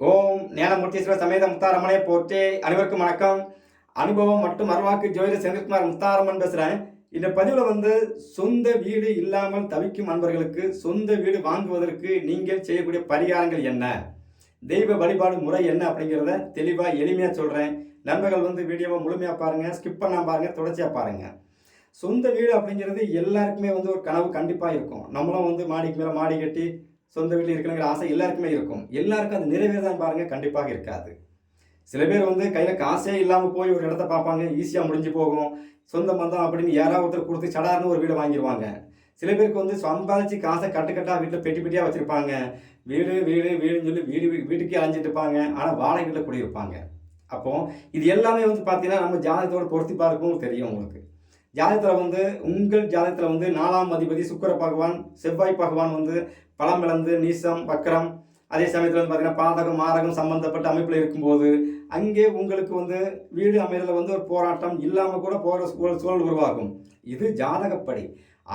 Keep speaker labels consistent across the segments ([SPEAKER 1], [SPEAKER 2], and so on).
[SPEAKER 1] ஓம் ஞானமூர்த்தீஸ்வர சமேத முத்தாரம்மனை போற்றி. அனைவருக்கும் வணக்கம். அனுபவம் மற்றும் அருவாக்கு ஜோதிட செந்தில்குமார் முத்தாரம்மன் பேசுகிறேன் இந்த பதிவில் வந்து சொந்த வீடு இல்லாமல் தவிக்கும் அன்பர்களுக்கு சொந்த வீடு வாங்குவதற்கு நீங்கள் செய்யக்கூடிய பரிகாரங்கள் என்ன? தெய்வ வழிபாடு முறை என்ன அப்படிங்கிறத தெளிவாக எளிமையாக சொல்கிறேன் நண்பர்கள் வந்து வீடியோவை முழுமையாக பாருங்கள் ஸ்கிப் பண்ணாம பாருங்கள் தொடர்ச்சியாக பாருங்கள் சொந்த வீடு அப்படிங்கிறது எல்லாருக்குமே வந்து ஒரு கனவு கண்டிப்பாக இருக்கும். நம்மளும் வந்து மாடிக்கு மேலே மாடி கட்டி சொந்த வீட்டில் இருக்கணுங்கிற ஆசை எல்லாருக்குமே இருக்கும். எல்லாருக்கும் அது நிறைவேறதான் பாருங்க கண்டிப்பாக இருக்காது. சில பேர் வந்து கையில் காசே இல்லாமல் போய் ஒரு இடத்த பார்ப்பாங்க ஈஸியாக முடிஞ்சு போகும். சொந்த பந்தம் அப்படின்னு யாராவது ஒருத்தர் கொடுத்து சடார்னு ஒரு வீடு வாங்கிடுவாங்க சில பேருக்கு வந்து சம்பாதிச்சு காசை கட்டுக்கட்டாக வீட்டில் பெட்டி பெட்டியாக வச்சுருப்பாங்க. வீடு வீடு வீடுன்னு சொல்லி வீடு வீட்டுக்கே அலைஞ்சிட்டு இருப்பாங்க. ஆனால் வாடகை வீட்டில் குடியிருப்பாங்க. அப்போது இது எல்லாமே வந்து பார்த்தீங்கன்னா நம்ம ஜாதகத்தோட பொருத்தி பார்க்கவும் தெரியும் உங்களுக்கு. ஜாதகத்தில் வந்து உங்கள் ஜாதகத்தில் வந்து நாலாம் அதிபதி சுக்கர பகவான் செவ்வாய் பகவான் வந்து பலம் பிளந்து நீசம் வக்கரம். அதே சமயத்தில் வந்து பார்த்தீங்கன்னா பாதகம் மாரகம் சம்பந்தப்பட்ட அமைப்பில் இருக்கும்போது அங்கே உங்களுக்கு வந்து வீடு அமைதல வந்து ஒரு போராட்டம் இல்லாமல் கூட போகிற சூழல் சூழல் உருவாகும். இது ஜாதகப்படி.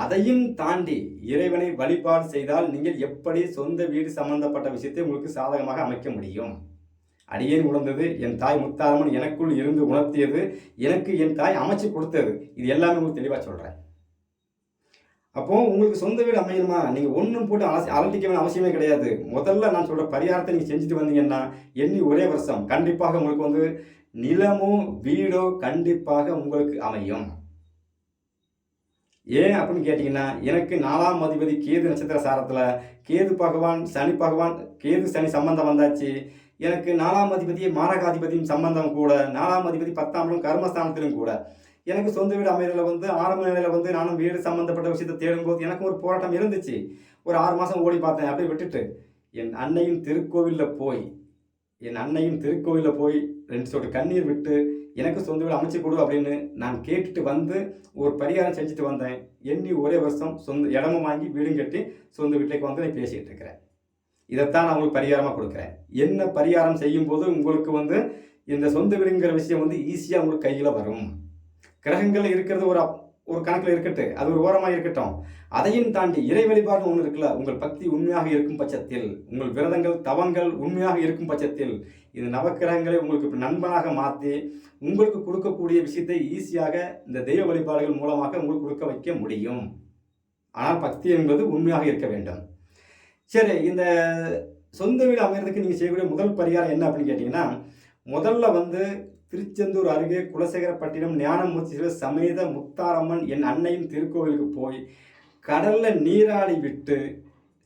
[SPEAKER 1] அதையும் தாண்டி இறைவனை வழிபாடு செய்தால் நீங்கள் எப்படி சொந்த வீடு சம்பந்தப்பட்ட விஷயத்தை உங்களுக்கு சாதகமாக அமைக்க முடியும்? அடியேன் உணர்ந்தது என் தாய் முத்தாரம்மன் எனக்குள் இருந்து உணர்த்தியது எனக்கு என் தாய் அமைச்சு கொடுத்தது. இது எல்லாமே உங்களுக்கு தெளிவாக சொல்கிறேன் அப்போ உங்களுக்கு சொந்த வீடு அமையணுமா? நீங்கள் ஒன்றும் போட்டு அலசி அலட்டிக்க வேண்டிய அவசியமே கிடையாது. முதல்ல நான் சொல்கிற பரிகாரத்தை நீங்கள் செஞ்சுட்டு வந்தீங்கன்னா எண்ணி ஒரே வருஷம். கண்டிப்பாக உங்களுக்கு வந்து நிலமோ வீடோ கண்டிப்பாக உங்களுக்கு அமையும். ஏன் அப்படின்னு கேட்டிங்கன்னா எனக்கு நாலாம் அதிபதி கேது நட்சத்திர சாரத்தில் கேது பகவான் சனி பகவான் கேது சனி சம்பந்தம் வந்தாச்சு. எனக்கு நாலாம் அதிபதி மாரகாதிபதியும் சம்பந்தம் கூட நாலாம் அதிபதி பத்தாம் கர்மஸ்தானத்திலும் கூட. எனக்கு சொந்த வீடு அமைதியில் வந்து ஆரம்ப நிலையில் வந்து நானும் வீடு சம்மந்தப்பட்ட விஷயத்தை தேடும்போது எனக்கும் ஒரு போராட்டம் இருந்துச்சு. ஒரு ஆறு மாதம் ஓடி பார்த்தேன் அப்படியே விட்டுட்டு. என் அன்னையும் திருக்கோவிலில் போய் என் அன்னையும் திருக்கோவிலில் போய் ரெண்டு சொட்டு கண்ணீர் விட்டு எனக்கு சொந்த வீடு அமைச்சு கொடு அப்படின்னு நான் கேட்டுட்டு வந்து ஒரு பரிகாரம் செஞ்சுட்டு வந்தேன். எண்ணி ஒரே வருஷம் சொந்த இடமும் வாங்கி வீடும் கட்டி சொந்த வீட்டுக்கு வந்து நான் பேசிகிட்டு இருக்கிறேன் இதைத்தான் நான் உங்களுக்கு பரிகாரமாக கொடுக்குறேன். என்ன பரிகாரம் செய்யும்போது உங்களுக்கு வந்து இந்த சொந்த வீடுங்கிற விஷயம் வந்து ஈஸியாக உங்களுக்கு கையில் வரும். கிரகங்கள் இருக்கிறது ஒரு அப்- ஒரு கணக்கில் இருக்கட்டு அது ஒரு ஓரமாக இருக்கட்டும். அதையும் தாண்டி இறை வழிபாடு ஒன்று இருக்குல்ல உங்கள் பக்தி உண்மையாக இருக்கும் பட்சத்தில் உங்கள் விரதங்கள் தவங்கள் உண்மையாக இருக்கும் பட்சத்தில் இது நவக்கிரகங்களை உங்களுக்கு நண்பனாக மாற்றி உங்களுக்கு கொடுக்கக்கூடிய விஷயத்தை ஈஸியாக இந்த தெய்வ வழிபாடுகள் மூலமாக உங்களுக்கு கொடுக்க வைக்க முடியும். ஆனால் பக்தி என்பது உண்மையாக இருக்க வேண்டும். சரி இந்த சொந்த வீடு அமைகிறதுக்கு நீங்கள் செய்யக்கூடிய முதல் பரிகாரம் என்ன அப்படின்னு கேட்டிங்கன்னா முதல்ல வந்து திருச்செந்தூர் அருகே குலசேகரப்பட்டினம் ஞானமூர்த்தி சமேத முத்தாரம்மன் என் அன்னையின் திருக்கோவிலுக்கு போய் கடலில் நீராடி விட்டு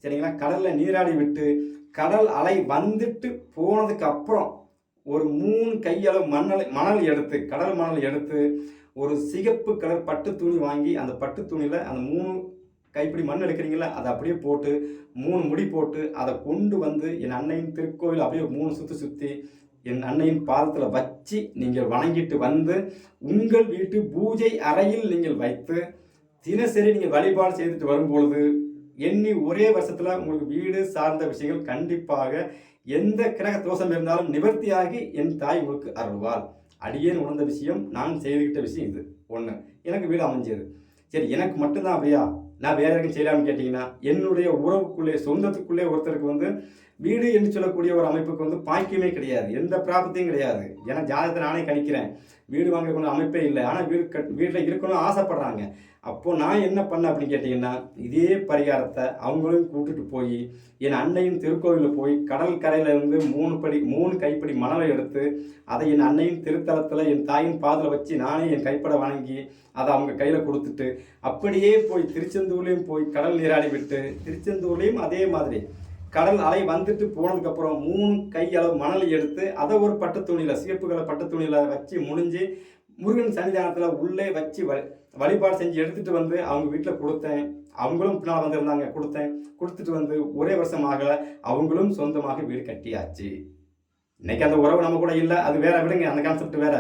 [SPEAKER 1] சரிங்களா? கடலில் நீராடி விட்டு கடல் அலை வந்துட்டு போனதுக்கு அப்புறம் ஒரு மூணு கையளவு மணல் மணல் எடுத்து கடல் மணல் எடுத்து ஒரு சிகப்பு கலர் பட்டு துணி வாங்கி அந்த பட்டு துணியில் அந்த மூணு கைப்பிடி மண் எடுக்கிறீங்களா அதை அப்படியே போட்டு மூணு முடி போட்டு அதை கொண்டு வந்து என் அன்னையின் திருக்கோவில் அப்படியே மூணு சுற்றி சுற்றி என் அன்னையின் பாதத்தில் வச்சு நீங்கள் வணங்கிட்டு வந்து உங்கள் வீட்டு பூஜை அறையில் நீங்கள் வைத்து தினசரி நீங்கள் வழிபாடு செய்துட்டு வரும்பொழுது எண்ணி ஒரே வருஷத்தில் உங்களுக்கு வீடு சார்ந்த விஷயங்கள் கண்டிப்பாக எந்த கிரக தோஷம் இருந்தாலும் நிவர்த்தியாகி என் தாய் உங்களுக்கு அருள்வாள். அடியேன் உணர்ந்த விஷயம் நான் செய்துக்கிட்ட விஷயம் இது. ஒன்று எனக்கு வீடு அமைஞ்சது. சரி எனக்கு மட்டும்தான் அப்படியா? நான் வேற யாருக்கும் செய்யலாம்னு கேட்டிங்கன்னா என்னுடைய உறவுக்குள்ளே சொந்தத்துக்குள்ளே ஒருத்தருக்கு வந்து வீடு என்று சொல்லக்கூடிய ஒரு அமைப்புக்கு வந்து பாக்கியமே கிடையாது. எந்த பிராபத்தையும் கிடையாது. ஏன்னா ஜாதகத்தை நானே கணிக்கிறேன். வீடு வாங்கக்கூடிய அமைப்பே இல்லை. ஆனால் வீடு கட் வீட்டில் இருக்கணும்னு ஆசைப்படுறாங்க. அப்போது நான் என்ன பண்ணேன் அப்படின்னு கேட்டிங்கன்னா இதே பரிகாரத்தை அவங்களையும் கூட்டுட்டு போய் என் அன்னையின் திருக்கோவிலில் போய் கடல் கரையிலேருந்து மூணு படி மூணு கைப்படி மணலை எடுத்து அதை என் அன்னையின் திருத்தலத்தில் என் தாயின் பாதில் வச்சு நானே என் கைப்பட வணங்கி அதை அவங்க கையில் கொடுத்துட்டு அப்படியே போய் திருச்செந்தூர்லேயும் போய் கடல் நீராடி விட்டு திருச்செந்தூர்லேயும் அதே மாதிரி கடல் அலை வந்துட்டு போனதுக்கப்புறம் மூணு கை அளவு எடுத்து அதை ஒரு பட்டு துணியில் சிகப்பு பட்டு துணியில் வச்சு முடிஞ்சு முருகன் சன்னிதானத்தில் உள்ளே வச்சு வ வழிபாடு செஞ்சு எடுத்துகிட்டு வந்து அவங்க வீட்டில் கொடுத்தேன். அவங்களும் பின்னால் வந்திருந்தாங்க கொடுத்தேன். கொடுத்துட்டு வந்து ஒரே வருஷம் ஆகலை அவங்களும் சொந்தமாக வீடு கட்டியாச்சு. இன்னைக்கு அந்த உறவு நம்ம கூட இல்லை அது வேற விடுங்க அந்த கான்செப்ட் வேற.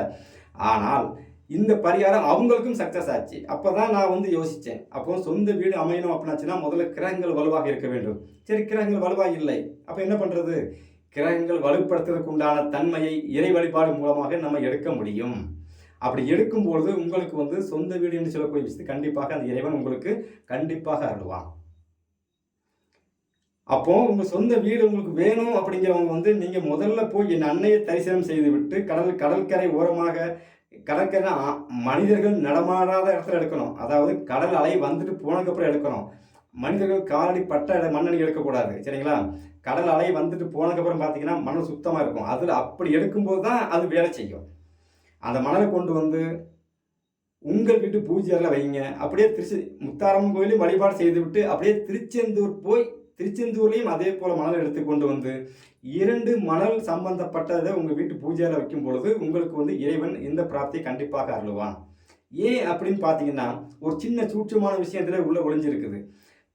[SPEAKER 1] ஆனால் இந்த பரிகாரம் அவங்களுக்கும் சக்ஸஸ் ஆச்சு. அப்போ தான் நான் வந்து யோசித்தேன் அப்போ சொந்த வீடு அமையணும் அப்படின்னாச்சுன்னா முதல்ல கிரகங்கள் வலுவாக இருக்க வேண்டும். சரி கிரகங்கள் வலுவாக இல்லை. அப்போ என்ன பண்ணுறது கிரகங்கள் வலுப்படுத்துறதுக்கு உண்டான தன்மையை இறை வழிபாடு மூலமாக நம்ம எடுக்க முடியும். அப்படி எடுக்கும்பொழுது உங்களுக்கு வந்து சொந்த வீடு என்று சொல்லக்கூடிய விஷயத்து கண்டிப்பாக அந்த இறைவன் உங்களுக்கு கண்டிப்பாக அருள்வான். அப்போ உங்க சொந்த வீடு உங்களுக்கு வேணும் அப்படிங்கிறவங்க வந்து நீங்க முதல்ல போய் என் அன்னையை தரிசனம் செய்து விட்டு கடல் கடற்கரை ஓரமாக கடற்கரை மனிதர்கள் நடமாடாத இடத்துல எடுக்கணும். அதாவது கடல் அலை வந்துட்டு போனதுக்கப்புறம் எடுக்கணும். மனிதர்கள் காலடி பட்ட இட மண்ணணி எடுக்கக்கூடாது. சரிங்களா? கடல் அலை வந்துட்டு போனதுக்கப்புறம் பார்த்தீங்கன்னா மணல் சுத்தமாக இருக்கும். அதில் அப்படி எடுக்கும்போது தான் அது வேலை செய்யும். அந்த மணலை கொண்டு வந்து உங்கள் வீட்டு பூஜையரில் வைங்க. அப்படியே திருச்சி முத்தாரம் கோயிலையும் வழிபாடு செய்துவிட்டு அப்படியே திருச்செந்தூர் போய் திருச்செந்தூர்லேயும் அதே போல் மணல் எடுத்து கொண்டு வந்து இரண்டு மணல் சம்பந்தப்பட்டதை உங்கள் வீட்டு பூஜையில் வைக்கும் பொழுது உங்களுக்கு வந்து இறைவன் இந்த பிராப்தியை கண்டிப்பாக அருளுவான். ஏன் அப்படின்னு பார்த்தீங்கன்னா ஒரு சின்ன சூட்சமான விஷயத்தில் உள்ள ஒளிஞ்சிருக்குது.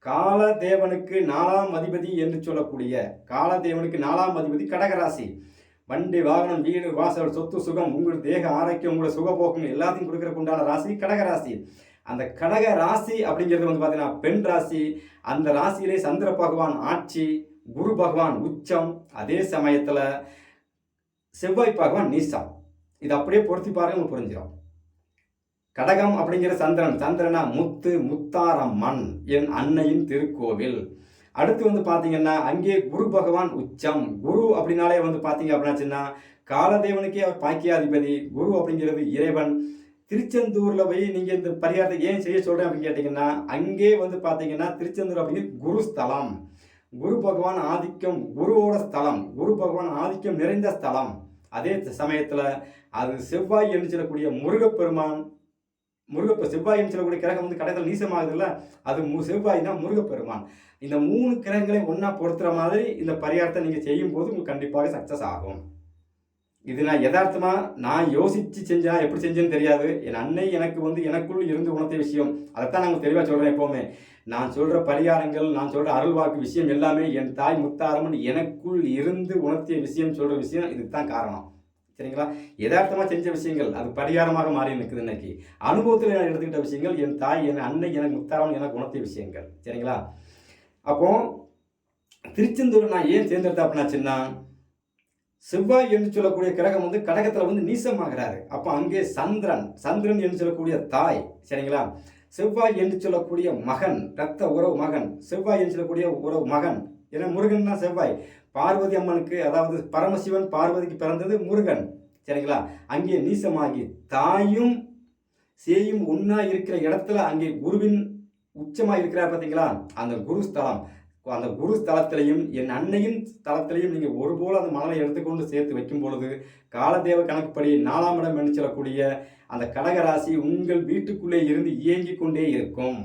[SPEAKER 1] காலதேவனுக்கு நாலாம் அதிபதி என்று சொல்லக்கூடிய காலதேவனுக்கு நாலாம் அதிபதி கடகராசி. வண்டி வாகனம் வீடு வாசல் சொத்து சுகம் உங்களுக்கு தேக ஆரோக்கியம் உங்களோட சுகபோகம் எல்லாத்தையும் கொடுக்கறதுக்கு உண்டான ராசி கடகராசி. அந்த கடக ராசி அப்படிங்கிறது வந்து பார்த்தீங்கன்னா பெண் ராசி. அந்த ராசியிலே சந்திர பகவான் ஆட்சி குரு பகவான் உச்சம். அதே சமயத்தில் செவ்வாய் பகவான் நீசம். இது அப்படியே பொருத்தி பாருங்க புரிஞ்சிடும். கடகம் அப்படிங்கிற சந்திரன் சந்திரனா முத்து முத்தாரம் மண் என் அன்னையின் திருக்கோவில். அடுத்து வந்து பார்த்தீங்கன்னா அங்கே குரு பகவான் உச்சம். குரு அப்படின்னாலே வந்து பார்த்தீங்க அப்படின்னாச்சுன்னா காலதேவனுக்கே அவர் பாக்கியாதிபதி. குரு அப்படிங்கிறது இறைவன். திருச்செந்தூரில் போய் நீங்கள் இந்த பரிகாரத்தை ஏன் செய்ய சொல்கிறேன் அப்படின்னு கேட்டிங்கன்னா அங்கே வந்து பார்த்தீங்கன்னா திருச்செந்தூர் அப்படிங்கிறது குரு ஸ்தலம். குரு பகவான் ஆதிக்கம் குருவோட ஸ்தலம். குரு பகவான் ஆதிக்கம் நிறைந்த ஸ்தலம். அதே சமயத்தில் அது செவ்வாய் என்று சொல்லக்கூடிய முருகப்பெருமான் முருகப்ப செவ்வாய் என்று சொல்லக்கூடிய கிரகம் வந்து கடைசியில் நீசமாகுதுல்ல அது மு செவ்வாய்னா முருகப்பெருமான். இந்த மூணு கிரகங்களையும் ஒன்றா பொறுத்துற மாதிரி இந்த பரிகாரத்தை நீங்கள் செய்யும்போது உங்களுக்கு கண்டிப்பாக சக்ஸஸ் ஆகும். இது நான் யதார்த்தமாக நான் யோசித்து செஞ்சா எப்படி செஞ்சேன்னு தெரியாது. என் அன்னை எனக்கு வந்து எனக்குள் இருந்து உணர்த்திய விஷயம். அதைத்தான் நாங்கள் தெளிவாக சொல்கிறேன் எப்போவுமே. நான் சொல்கிற பரிகாரங்கள் நான் சொல்கிற அருள்வாக்கு விஷயம் எல்லாமே என் தாய் முத்தாரம்மன் எனக்குள் இருந்து உணர்த்திய விஷயம் சொல்கிற விஷயம் இதுக்கு தான் காரணம். சரிங்களா? யதார்த்தமாக செஞ்ச விஷயங்கள் அது பரிகாரமாக மாறி நிற்குது இன்னைக்கு. அனுபவத்தில் நான் எடுத்துக்கிட்ட விஷயங்கள் என் தாய் என் அன்னை எனக்கு முத்தாரம்மன் எனக்கு உணர்த்திய விஷயங்கள். சரிங்களா? அப்போது திருச்செந்தூர் நான் ஏன் தேர்ந்தெடுத்தேன் அப்படின்னாச்சுன்னா செவ்வாய் என்று சொல்லக்கூடிய கிரகம் வந்து கடகத்தில் வந்து நீசமாகிறாரு. அப்போ அங்கே சந்திரன் சந்திரன் என்று சொல்லக்கூடிய தாய் சரிங்களா? செவ்வாய் என்று சொல்லக்கூடிய மகன் ரத்த உறவு மகன் செவ்வாய் என்று சொல்லக்கூடிய உறவு மகன். ஏன்னா முருகன் தான் செவ்வாய். பார்வதி அம்மனுக்கு அதாவது பரமசிவன் பார்வதிக்கு பிறந்தது முருகன் சரிங்களா? அங்கே நீசமாகி தாயும் சேயும் ஒன்றா இருக்கிற இடத்துல அங்கே குருவின் உச்சமாக இருக்கிறார் பார்த்தீங்களா அந்த குரு ஸ்தலம் அந்த குரு ஸ்தலத்திலையும் என் அன்னையின் ஸ்தலத்திலையும் நீங்கள் ஒருபோல் அந்த மணலை எடுத்துக்கொண்டு சேர்த்து வைக்கும் பொழுது காலதேவ கணக்குப்படி நாலாம் இடம் என்று சொல்லக்கூடிய அந்த கடகராசி உங்கள் வீட்டுக்குள்ளே இருந்து இயங்கிக் கொண்டே இருக்கும்.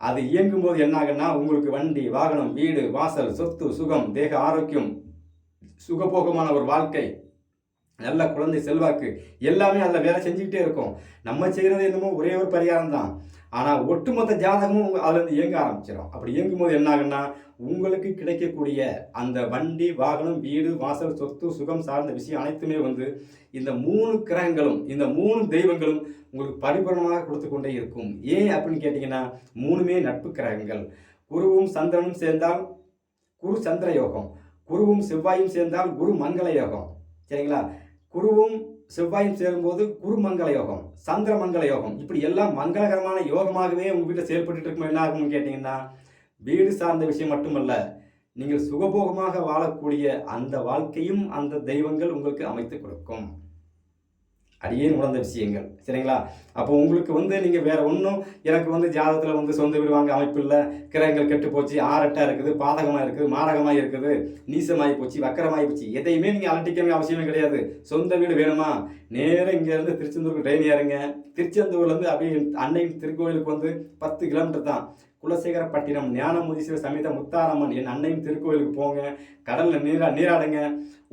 [SPEAKER 1] அது இயங்கும் போது என்னாகுன்னா உங்களுக்கு வண்டி வாகனம் வீடு வாசல் சொத்து சுகம் தேக ஆரோக்கியம் சுகபோகமான ஒரு வாழ்க்கை நல்ல குழந்தை செல்வாக்கு எல்லாமே அதில் வேலை செஞ்சுக்கிட்டே இருக்கும். நம்ம செய்கிறது என்னமோ ஒரே ஒரு பரிகாரம் தான் ஆனால் ஒட்டுமொத்த ஜாதகமும் உங்கள் அதுலேருந்து இயங்க ஆரம்பிச்சிடும் அப்படி இயங்கும் போது என்ன ஆகுன்னா உங்களுக்கு கிடைக்கக்கூடிய அந்த வண்டி வாகனம் வீடு வாசல் சொத்து சுகம் சார்ந்த விஷயம் அனைத்துமே வந்து இந்த மூணு கிரகங்களும் இந்த மூணு தெய்வங்களும் உங்களுக்கு பரிபூரணமாக கொடுத்து கொண்டே இருக்கும். ஏன் அப்படின்னு கேட்டிங்கன்னா மூணுமே நட்பு கிரகங்கள். குருவும் சந்திரனும் சேர்ந்தால் குரு சந்திர யோகம் குருவும் செவ்வாயும் சேர்ந்தால் குரு மங்கள யோகம். சரிங்களா? குருவும் செவ்வாயும் சேரும்போது குருமங்கள யோகம் சந்திர மங்கள யோகம். இப்படி எல்லாம் மங்களகரமான யோகமாகவே உங்கள் வீட்டில் செயல்பட்டு இருக்கும் என்ன ஆகும்னு கேட்டிங்கன்னா வீடு சார்ந்த விஷயம் மட்டுமல்ல நீங்கள் சுகபோகமாக வாழக்கூடிய அந்த வாழ்க்கையும் அந்த தெய்வங்கள் உங்களுக்கு அமைத்து கொடுக்கும். அடியே உணர்ந்த விஷயங்கள் சரிங்களா? அப்போ உங்களுக்கு வந்து நீங்கள் வேற ஒன்றும் எனக்கு வந்து ஜாதகத்தில் வந்து சொந்த வீடு வாங்க அமைப்பு இல்லை கிரகங்கள் கெட்டு போச்சு ஆரட்டாக இருக்குது பாதகமாக இருக்குது மாரகமாக இருக்குது நீசமாகி போச்சு வக்கரமாகி போச்சு எதையுமே நீங்கள் அலட்டிக்கவே அவசியமே கிடையாது. சொந்த வீடு வேணுமா? நேராக இங்கேருந்து திருச்செந்தூருக்கு ட்ரெயின் ஏறுங்க. திருச்செந்தூர்லேருந்து அப்படியே அன்னை திருக்கோயிலுக்கு வந்து பத்து கிலோமீட்டர் தான். குலசேகரப்பட்டினம் ஞானமுதீஸ்வரர் சமேத முத்தாரம்மன் என் அன்னையின் திருக்கோயிலுக்கு போங்க. கடலில் நீரா நீராடுங்க.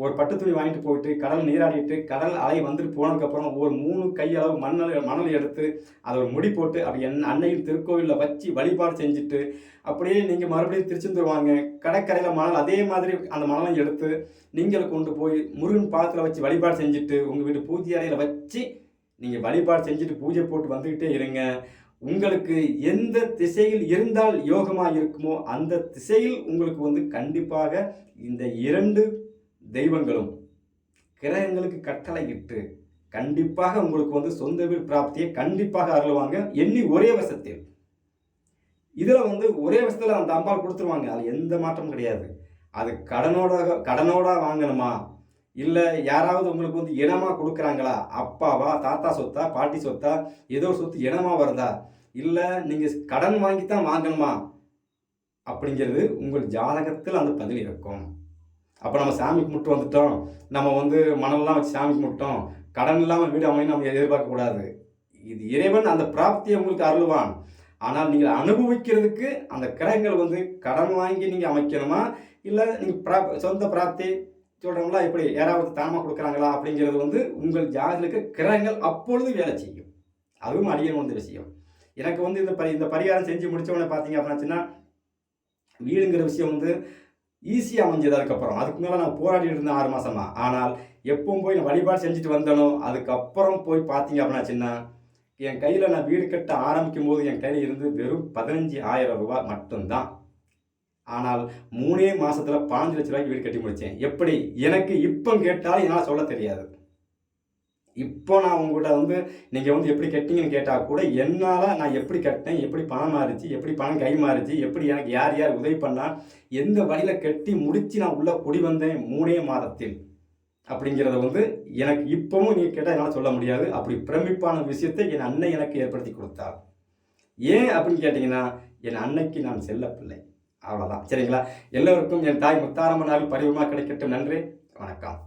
[SPEAKER 1] ஒரு பட்டு துணி வாங்கிட்டு போயிட்டு கடல் நீராடிட்டு கடல் அலை வந்துட்டு போனதுக்கப்புறம் ஒரு மூணு கையளவு மண்ணல் மணல் எடுத்து அதை ஒரு முடி போட்டு அப்படி என் அன்னையின் திருக்கோயிலில் வச்சு வழிபாடு செஞ்சுட்டு அப்படியே நீங்கள் மறுபடியும் திருச்செந்தூர் வாங்க. கடற்கரையில் மணல் அதே மாதிரி அந்த மணலை எடுத்து நீங்கள் கொண்டு போய் முருகன் பாலத்தில் வச்சு வழிபாடு செஞ்சுட்டு உங்கள் வீட்டு பூஜை அறையில் வச்சு நீங்கள் வழிபாடு செஞ்சுட்டு பூஜை போட்டு வந்துக்கிட்டே இருங்க. உங்களுக்கு எந்த திசையில் இருந்தால் யோகமாக இருக்குமோ அந்த திசையில் உங்களுக்கு வந்து கண்டிப்பாக இந்த இரண்டு தெய்வங்களும் கிரகங்களுக்கு கட்டளை இட்டு கண்டிப்பாக உங்களுக்கு வந்து சொந்த வீடு பிராப்தியை கண்டிப்பாக அருள்வாங்க. எண்ணி ஒரே வருஷத்தில் இதில் வந்து ஒரே வருஷத்தில் அந்த அம்பாள் கொடுத்துருவாங்க. அது எந்த மாற்றமும் கிடையாது. அது கடனோட கடனோட வாங்கணுமா? இல்லை யாராவது உங்களுக்கு வந்து இனமாக கொடுக்குறாங்களா? அப்பாவா தாத்தா சொத்தா பாட்டி சொத்தா ஏதோ சொத்து இனமாக வருதா? இல்லை நீங்கள் கடன் வாங்கி தான் வாங்கணுமா? அப்படிங்கிறது உங்கள் ஜாதகத்தில் அந்த பதில் இருக்கும். அப்போ நம்ம சாமி கும்பிட்டு வந்துட்டோம். நம்ம வந்து மணல்லாம் வச்சு சாமி கும்பிட்டோம். கடன் இல்லாமல் வீடு அமையும் நம்ம எதிர்பார்க்கக்கூடாது இது இறைவன் அந்த பிராப்தியை உங்களுக்கு அருள்வான். ஆனால் நீங்கள் அனுபவிக்கிறதுக்கு அந்த கிரகங்கள் வந்து கடன் வாங்கி நீங்கள் அமைக்கணுமா? இல்லை நீங்கள் ப்ரா சொந்த பிராப்தி சொல்கிறோம்ல இப்படி யாராவது தானமாக கொடுக்குறாங்களா அப்படிங்கிறது வந்து உங்கள் ஜாதகத்துக்கு கிரகங்கள் அப்பொழுது வேலை செய்யும். அதுவும் அடியன் வந்து விஷயம். எனக்கு வந்து இந்த பரி இந்த பரிகாரம் செஞ்சு முடித்தவொடனே பார்த்தீங்க அப்படின்னாச்சுன்னா வீடுங்கிற விஷயம் வந்து ஈஸியாக அமைஞ்சது அதுக்கப்புறம் அதுக்கு மேலே நான் போராடிட்டு இருந்தேன் ஆறு மாதமாக ஆனால் எப்பவும் போய் நான் வழிபாடு செஞ்சுட்டு வந்தனோ அதுக்கப்புறம் போய் பார்த்தீங்க அப்படின்னாச்சுன்னா என் கையில் நான் வீடு கட்ட ஆரம்பிக்கும் போது என் கையில் இருந்து வெறும் பதினஞ்சு ஆயிரம் ரூபாய் மட்டும்தான். ஆனால் மூணே மாசத்துல பாஞ்சு லட்ச ரூபாய்க்கு வீடு கட்டி முடித்தேன் எப்படி? எனக்கு இப்போ கேட்டாலும் என்னால் சொல்ல தெரியாது. இப்போ நான் உங்கள்கிட்ட வந்து நீங்கள் வந்து எப்படி கட்டிங்கன்னு கேட்டால் கூட என்னால் நான் எப்படி கட்டினேன் எப்படி பணம் மாறிச்சு எப்படி பணம் கை மாறிச்சு எப்படி எனக்கு யார் யார் உதவி பண்ணா எந்த வழியில் கட்டி முடித்து நான் உள்ளே குடி வந்தேன் மூணே மாதத்தில். அப்படிங்கிறத வந்து எனக்கு இப்போவும் நீங்கள் கேட்டால் என்னால் சொல்ல முடியாது. அப்படி பிரமிப்பான விஷயத்தை என் அன்னை எனக்கு ஏற்படுத்தி கொடுத்தாள் ஏன் அப்படின்னு கேட்டிங்கன்னா என் அன்னைக்கு நான் செல்ல பிள்ளை. அவ்வளோதான் சரிங்களா? எல்லோருக்கும் என் தாய் முத்தாரம்மனால் பரிவமாக கிடைக்கட்டும். நன்றி. வணக்கம்.